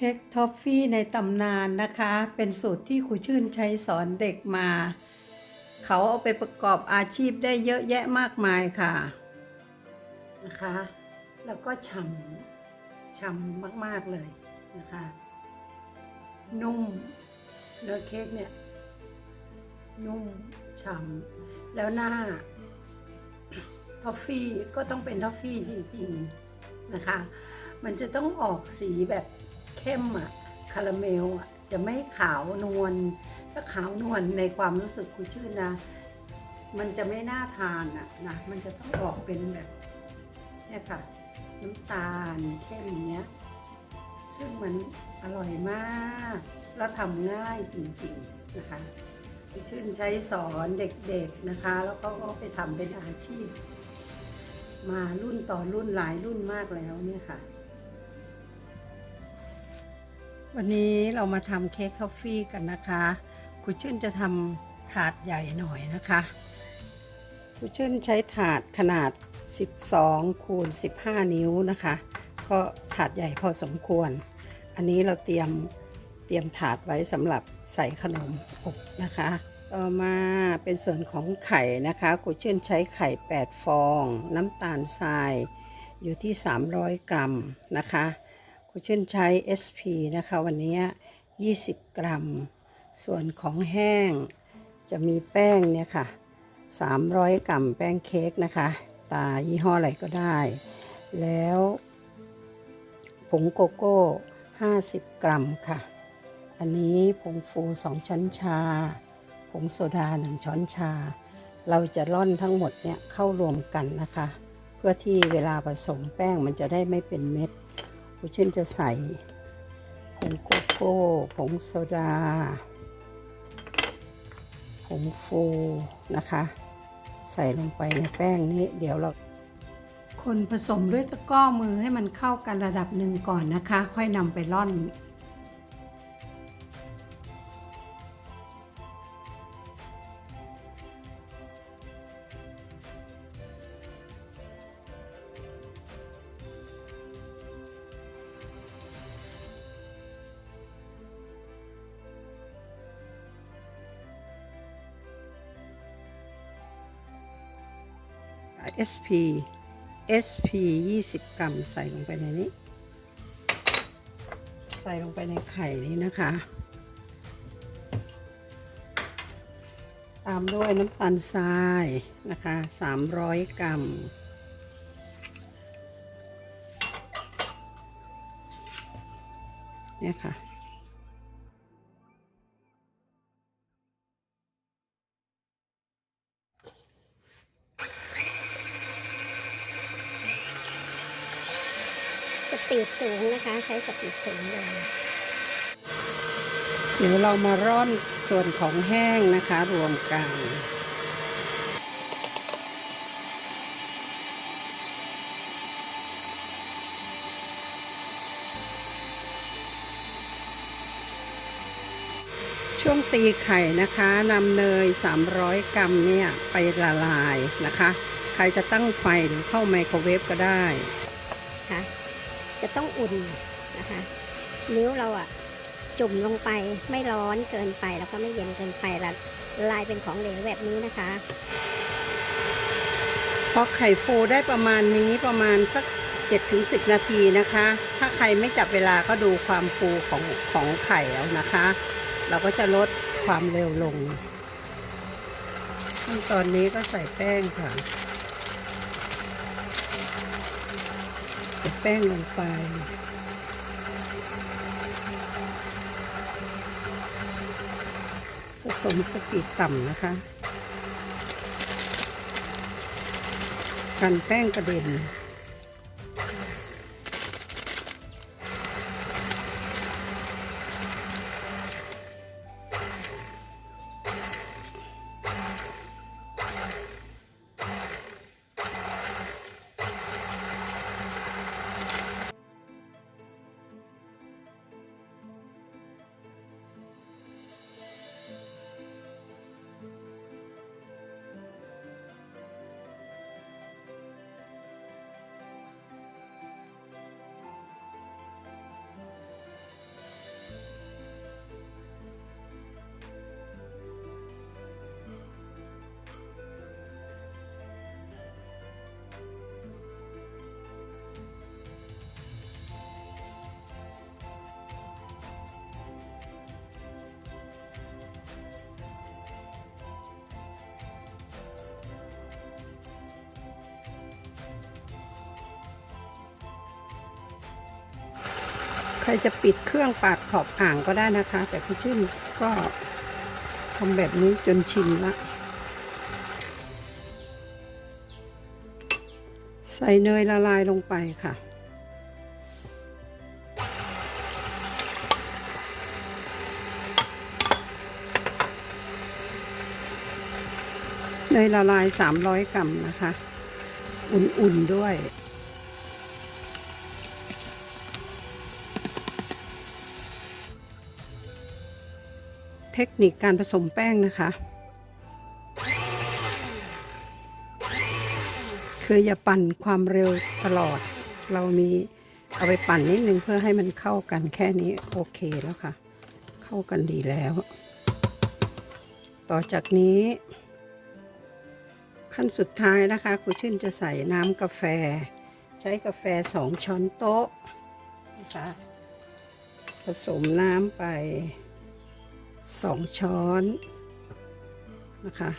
เค้กท็อฟฟี่ในตำนานนะคะ เป็นสูตรที่ครูชื่นใช้สอนเด็กมา เขาเอาไปประกอบอาชีพได้เยอะแยะมากมายค่ะนะคะ แล้วก็ฉ่ำฉ่ำมากๆเลยนะคะ นุ่มเนื้อเค้กเนี่ยนุ่มฉ่ำแล้วหน้าท็อฟฟี่ก็ต้องเป็นท็อฟฟี่จริงๆนะคะ มันจะต้องออกสีแบบ เข้มอะคาราเมลอะจะไม่ขาวนวลถ้าขาวนวลในความรู้สึกคุณชื่นนะ มันจะไม่น่าทานอะนะมันจะต้องออกเป็นแบบเนี่ยค่ะน้ำตาลเข้มอย่างเงี้ย ซึ่งมันอร่อยมาก แล้วทำง่ายจริงๆนะคะคุณชื่นใช้สอนเด็กๆนะคะ แล้วก็ไปทำเป็นอาชีพ มารุ่นต่อรุ่นหลายรุ่นมากแล้วเนี่ยค่ะ วันนี้เรามาทำเค้กทอฟฟี่กันนะคะครูชื่นจะทำถาดใหญ่หน่อยนะคะครูชื่นใช้ถาดขนาด 12 คูณ 15 นิ้วนะคะ ก็ถาดใหญ่พอสมควร อันนี้เราเตรียมเตรียมถาดไว้สำหรับใส่ขนมอบนะคะ ต่อมาเป็นส่วนของไข่นะคะครูชื่นใช้ไข่ 8 ฟอง น้ำตาลทรายอยู่ที่ 300 กรัมนะคะ ครูชื่นใช้ SP นะคะ วันนี้ 20 กรัม ส่วนของแห้งจะมีแป้งเนี่ยค่ะ 300 กรัมแป้งเค้กนะคะ ตายี่ห้ออะไรก็ได้ แล้วผงโกโก้ 50 กรัมค่ะ อันนี้ผงฟู 2 ช้อนชา ผงโซดา 1 ช้อนชา เราจะร่อนทั้งหมดเนี่ยเข้ารวมกันนะคะ เพื่อที่เวลาผสมแป้งมันจะได้ไม่เป็นเม็ด ผู้เช่นจะใส่ผงโกโก้ ผงโซดา ผงฟูนะคะ ใส่ลงไปในแป้งนี้ เดี๋ยวเราคนผสมด้วยตะก้อมือให้มันเข้ากันระดับหนึ่งก่อนนะคะ ค่อยนำไปร่อน SP SP 20 กรัมใส่ลงไปในนี้ ใส่ลงไปในไข่นี้นะคะ ตามด้วยน้ำตาลทรายนะคะ 300 กรัมเนี่ยค่ะ ปีดสูงนะคะ ใช้สปีดสูงเลยเดี๋ยวเรามาร่อนส่วนของแห้งนะคะ รวมกันช่วงตีไข่นะคะนำเนย 300 กรัมเนี่ย ไปละลายนะคะ ใครจะตั้งไฟหรือเข้าไมโครเวฟก็ได้ จะต้องอุ่นนะคะนิ้วเราอะจุ่มลงไปไม่ร้อนเกินไปแล้วก็ไม่เย็นเกินไปละลายเป็นของเหลวแบบนี้นะคะพอไข่ฟูได้ประมาณนี้ประมาณสัก7-10 นาทีนะคะ ถ้าใครไม่จับเวลาก็ดูความฟูของของไข่แล้วนะคะ เราก็จะลดความเร็วลงขั้นตอนนี้ก็ใส่แป้งค่ะใส่ แป้งลงไป ผสมสปีดต่ำนะคะ กันแป้งกระเด็น ครจะปิดเครื่องปาดขอบอ่างก็ได้นะคะ แต่คุณชื่นก็ทำแบบนี้จนชินละใส่เนยละลายลงไปค่ะ เนยละลาย 300 กรัมนะคะ อุ่นๆด้วย เทคนิคการผสมแป้งนะคะ คืออย่าปั่นความเร็วตลอด เรามีเอาไปปั่นนิดนึงเพื่อให้มันเข้ากันแค่นี้โอเคแล้วค่ะ เข้ากันดีแล้ว ต่อจากนี้ ขั้นสุดท้ายนะคะครูชื่นจะใส่น้ำกาแฟ ใช้กาแฟสองช้อนโต๊ะนะคะผสมน้ำไป สองช้อนนะคะ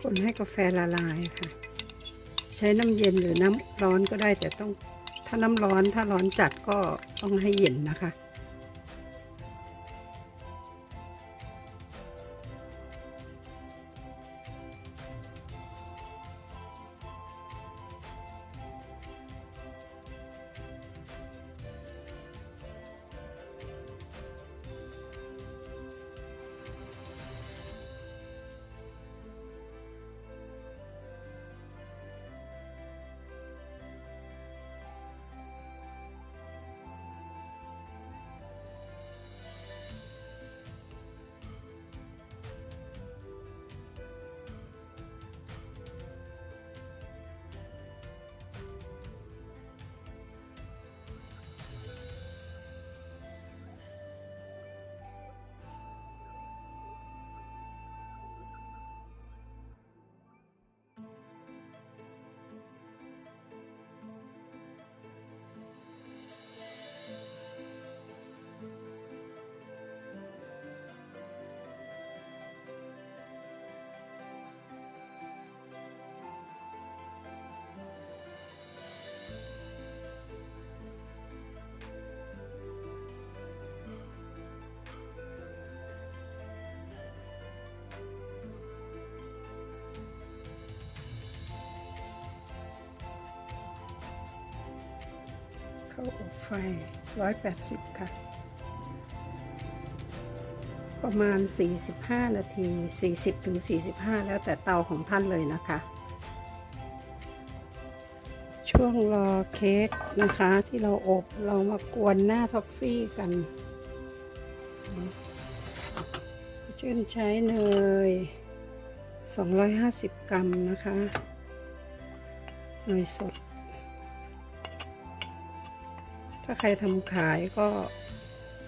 คนให้กาแฟละลายค่ะ ใช้น้ำเย็นหรือน้ำร้อนก็ได้แต่ต้องถ้าน้ำร้อนถ้าร้อนจัดก็ต้องให้เย็นนะคะ เข้าอบไฟ 180 ค่ะ ประมาณ 45 นาที 40ถึง45 แล้วแต่เตาของท่านเลยนะคะ ช่วงรอเค้กนะคะที่เราอบเรามากวนหน้าท็อฟฟี่กันชื่นใช้เนย 250 กรัมนะคะ เนยสด ถ้าใครทำขายก็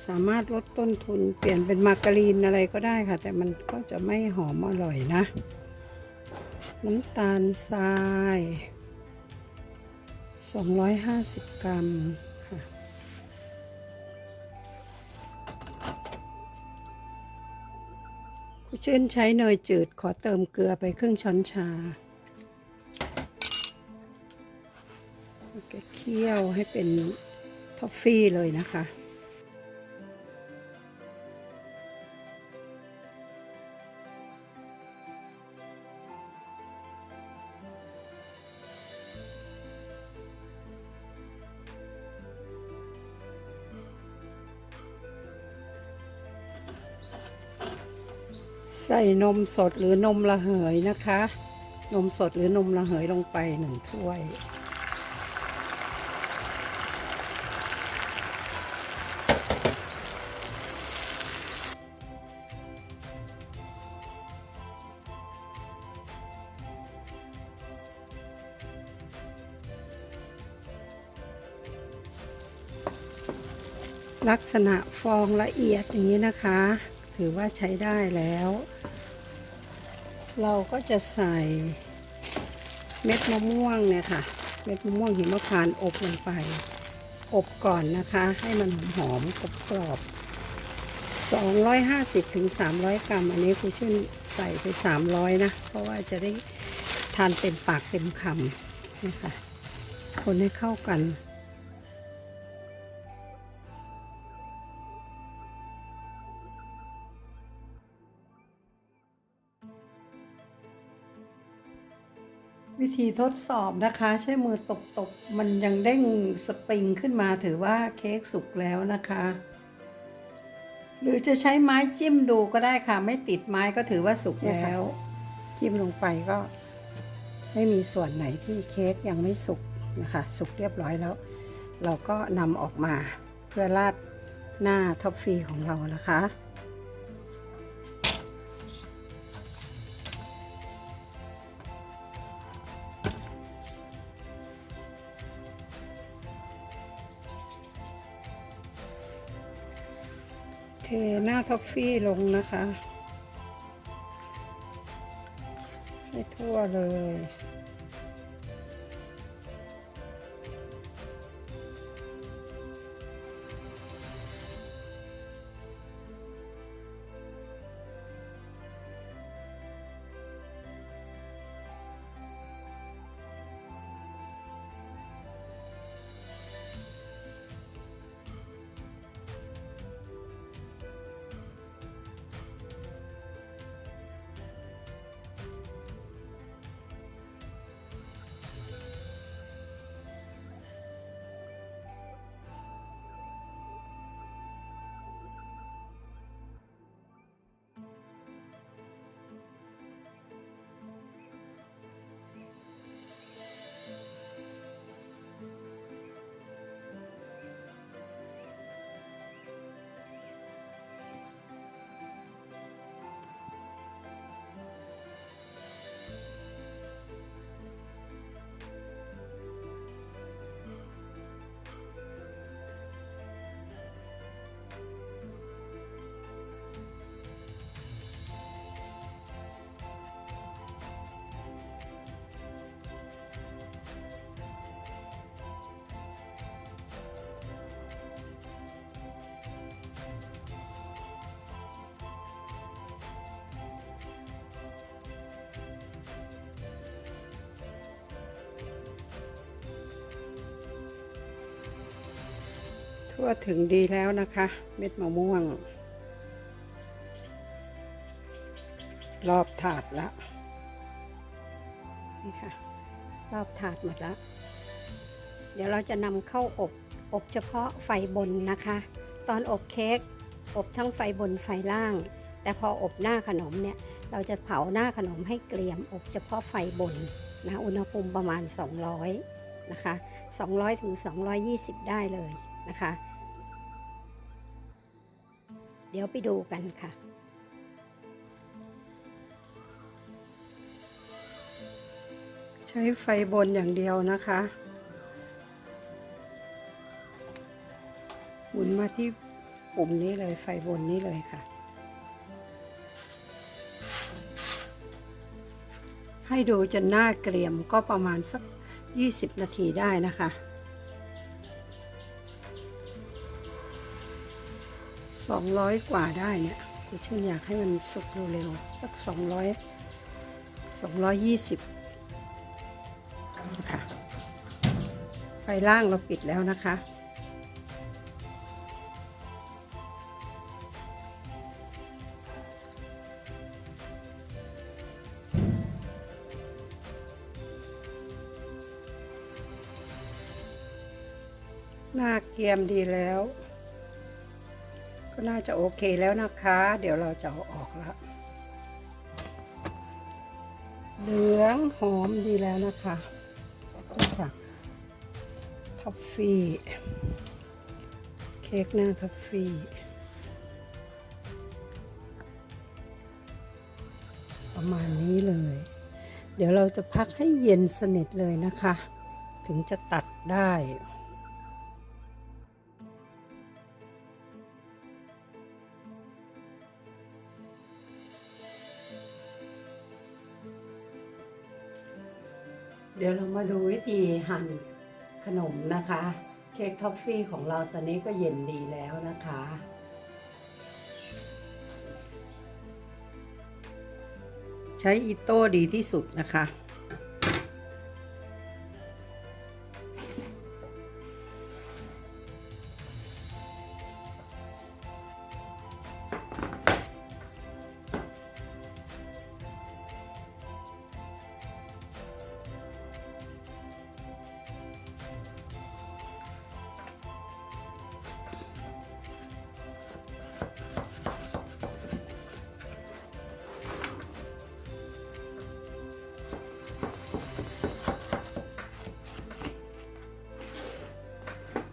สามารถลดต้นทุนเปลี่ยนเป็นมาการีนอะไรก็ได้ค่ะ แต่มันก็จะไม่หอมอร่อยนะ น้ำตาลทราย 250 กรัมค่ะ คุณชื่นใช้เนยจืดขอเติมเกลือไปครึ่งช้อนชาแล้วก็เคี่ยวให้เป็น ทอฟฟี่เลยนะคะ ใส่นมสดหรือนมระเหยนะคะ นมสดหรือนมระเหยลงไปหนึ่งถ้วย ลักษณะฟองละเอียดอย่างนี้นะคะ ถือว่าใช้ได้แล้ว เราก็จะใส่เม็ดมะม่วงเนี่ยค่ะ เม็ดมะม่วงหิมพานต์อบลงไป อบก่อนนะคะ ให้มันหอมกรอบกรอบ250ถึง300 กรัม อันนี้ครูชื่นใส่ไป 300 นะ เพราะว่าจะได้ทานเต็มปากเต็มคำนะคะ คนให้เข้ากัน ธีทดสอบนะคะ ใช้มือตบๆ มันยังเด้งสปริงขึ้นมาถือว่าเค้กสุกแล้วนะคะ หรือจะใช้ไม้จิ้มดูก็ได้ค่ะ ไม่ติดไม้ก็ถือว่าสุกแล้ว จิ้มลงไปก็ ไม่มีส่วนไหนที่เค้กยังไม่สุกนะคะ สุกเรียบร้อยแล้ว เราก็นำออกมาเพื่อราดหน้าท็อฟฟี่ของเรานะคะ หน้าท็อฟฟี่ลงนะคะ ให้ทั่วเลย ทั่วถึงดีแล้วนะคะ เม็ดมะม่วง รอบถาดละนี่ค่ะ รอบถาดหมดแล้วเดี๋ยวเราจะนำเข้าอบอบเฉพาะไฟบนนะคะ ตอนอบเค้กอบทั้งไฟบนไฟล่าง แต่พออบหน้าขนมเนี่ย เราจะเผาหน้าขนมให้เกรียมอบเฉพาะไฟบนนะอุณหภูมิประมาณ 200 นะคะ 200ถึง220 ได้เลยนะคะ เดี๋ยวไปดูกันค่ะใช้ไฟบนอย่างเดียวนะคะ หมุนมาที่ปุ่มนี้เลยไฟบนนี้เลยค่ะ ให้ดูจนหน้าเกรียมก็ประมาณสัก 20 นาทีได้นะคะ 200กว่าได้เนี่ยคุณชื่นอยากให้มันสุกเร็วๆสัก200 220นะคะไฟล่างเราปิดแล้วนะคะ หน้าเกียมดีแล้ว ก็น่าจะโอเคแล้วนะคะ เดี๋ยวเราจะเอาออกแล้วเหลืองหอมดีแล้วนะคะนี่ค่ะท็อฟฟี่เค้กหน้าท็อฟฟี่ประมาณนี้เลย เดี๋ยวเราจะพักให้เย็นสนิทเลยนะคะ ถึงจะตัดได้ เดี๋ยวเรามาดูวิธีหั่นขนมนะคะ เค้กท็อฟฟี่ของเราตอนนี้ก็เย็นดีแล้วนะคะ ใช้อิโต้ดีที่สุดนะคะ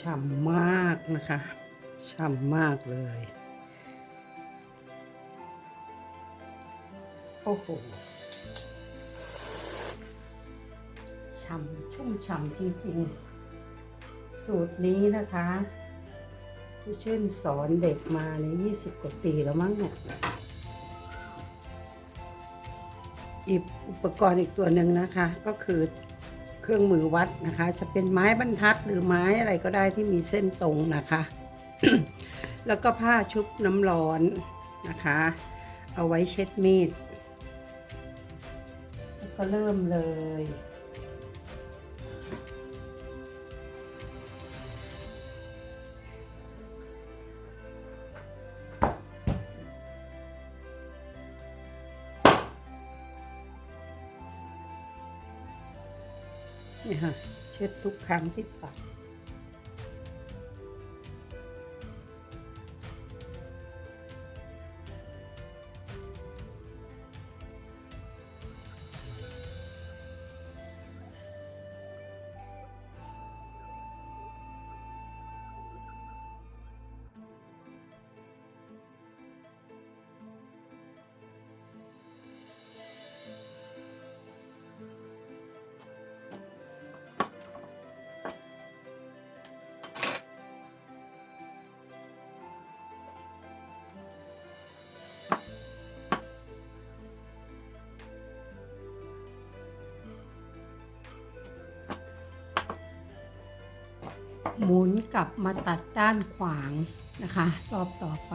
ฉ่ำมากนะคะ ฉ่ำมากเลย โอ้โห ฉ่ำชุ่มฉ่ำจริงๆ สูตรนี้นะคะผู้ชื่นสอนเด็กมาใน 20 กว่าปีแล้วมั้งเนี่ยอีกอุปกรณ์อีกตัวหนึ่งนะคะ ก็คือ เครื่องมือวัดนะคะ จะเป็นไม้บรรทัดหรือไม้อะไรก็ได้ที่มีเส้นตรงนะคะ แล้วก็ผ้าชุบน้ำร้อนนะคะ เอาไว้เช็ดมีด แล้วก็เริ่มเลย เช็ดทุกครั้งที่ตัด หมุนกลับมาตัดด้านขวางนะคะ รอบต่อไป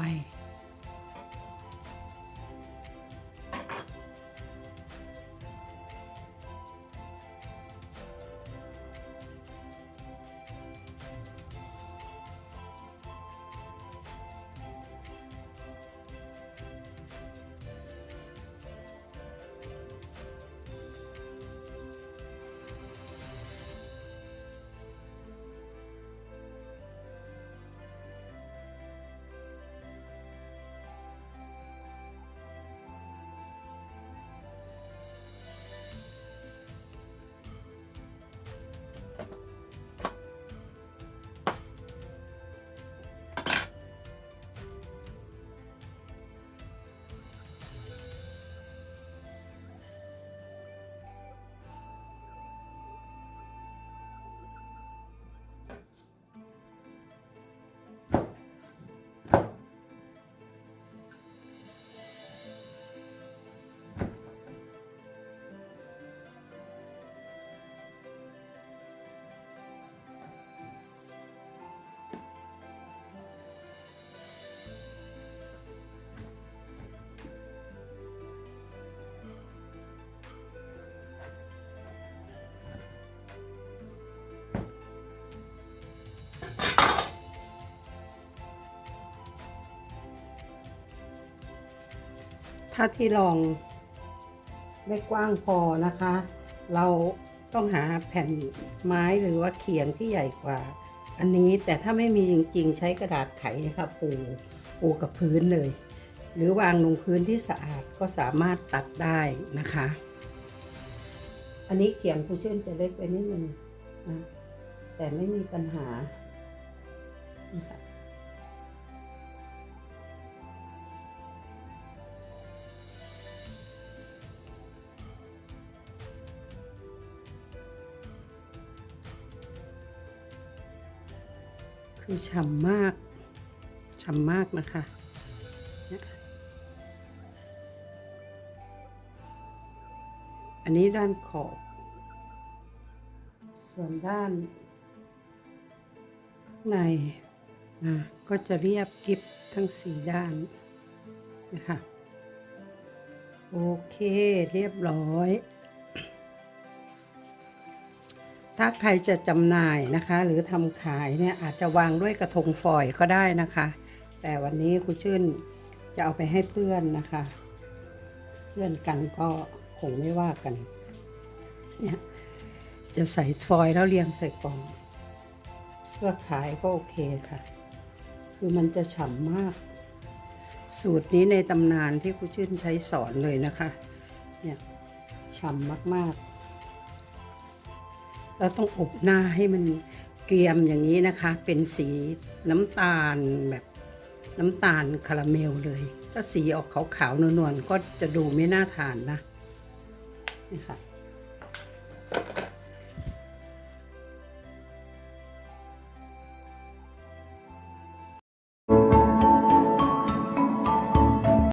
ถ้าที่รองไม่กว้างพอนะคะ เราต้องหาแผ่นไม้หรือว่าเขียงที่ใหญ่กว่า อันนี้แต่ถ้าไม่มีจริง ๆ ใช้กระดาษไขนะคะปูปูกับพื้นเลย หรือวางลงพื้นที่สะอาดก็สามารถตัดได้นะคะ อันนี้เขียงผู้ชื่นจะเล็กไปนิดนึงนะแต่ไม่มีปัญหานี่ค่ะ คือฉ่ำมากฉ่ำมากนะคะอันนี้ด้านขอบ ส่วนด้านข้างในนะก็จะเรียบกิบทั้งสี่ด้านนะคะ โอเคเรียบร้อย ถ้าใครจะจำหน่ายนะคะ หรือทำขายเนี่ยอาจจะวางด้วยกระทงฟอยก็ได้นะคะ แต่วันนี้ครูชื่นจะเอาไปให้เพื่อนนะคะ เพื่อนกันก็คงไม่ว่ากันเนี่ยจะใส่ฟอยแล้วเรียงใส่กล่องเพื่อขายก็โอเคค่ะ คือมันจะฉ่ำมาก สูตรนี้ในตำนานที่ครูชื่นใช้สอนเลยนะคะ เนี่ยฉ่ำมากๆ เราต้องอบหน้าให้มันเกรียมอย่างนี้นะคะ เป็นสีน้ำตาลแบบน้ำตาลคาราเมลเลย ถ้าสีออกขาวๆนวลๆก็จะดูไม่น่าทานนะนี่ค่ะ